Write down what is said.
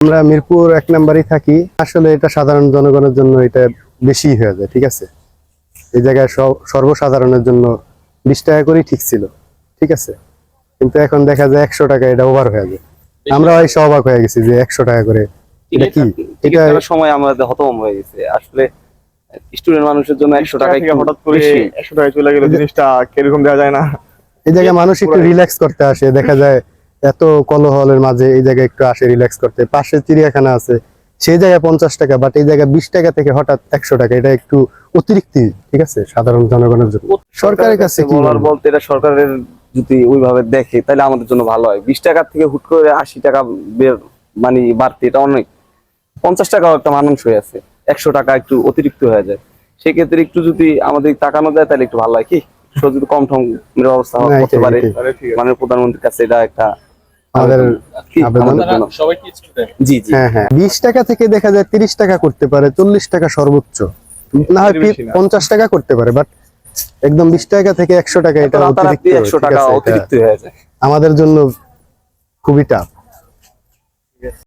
আমরা মিরপুর এক নাম্বারই থাকি। আসলে এটা সাধারণ জনগণের জন্য এটা বেশি হয়ে যায় ঠিক আছে? এই জায়গায় সর্বসাধারণের জন্য বিশ টাকা করেই ঠিক ছিল ঠিক আছে? কিন্তু এখন দেখা যায় একশো টাকা এটা ওভার হয়ে যায়। আমরা ওই অবাক হয়ে গেছি যে একশো টাকা করে এটা কি? এটা সময় আমাদের হতভম্ব হয়ে গেছে। আসলে স্টুডেন্ট মানুষের জন্য একশো টাকা হঠাৎ করে একশো টাকা চলে গেলে জিনিসটা কীরকম দেওয়া যায় না? এই জায়গায় মানুষ একটু রিল্যাক্স করতে আসে দেখা যায় এত কলহলের মাঝে এই জায়গায় একটু আসে রিল্যাক্স করতে। পাশে চিড়িয়াখানা আছে সেই জায়গায় পঞ্চাশ টাকা বাট এই জায়গায় বিশ টাকা থেকে হঠাৎ একশো টাকা এটা একটু অতিরিক্ত ঠিক আছে? সাধারণ জনগণের জন্য। সরকারের কাছে? বলতে এটা সরকারের যদি ওইভাবে দেখে তাহলে আমাদের জন্য ভালো হয়। বিশ টাকার থেকে হুট করে আশি টাকা মানে বাড়তি এটা অনেক। পঞ্চাশ টাকাও একটা মানুষ হয়ে আছে একশো টাকা একটু অতিরিক্ত হয়ে যায়। সেক্ষেত্রে একটু যদি আমাদের তাকানো যায় তাহলে একটু ভালো হয় কি? যদি কম ঠম ব্যবস্থা না, করতে পারে। মাননীয় প্রধানমন্ত্রীর কাছে এটা একটা আমাদের জি জি। হ্যাঁ হ্যাঁ। বিশ টাকা থেকে দেখা যায় তিরিশ টাকা করতে পারে চল্লিশ টাকা সর্বোচ্চ। না হয় পঞ্চাশ টাকা করতে পারে বাট একদম বিশ টাকা থেকে একশো টাকা এটা অতিরিক্ত হয়ে আমাদের জন্য খুবই টাফ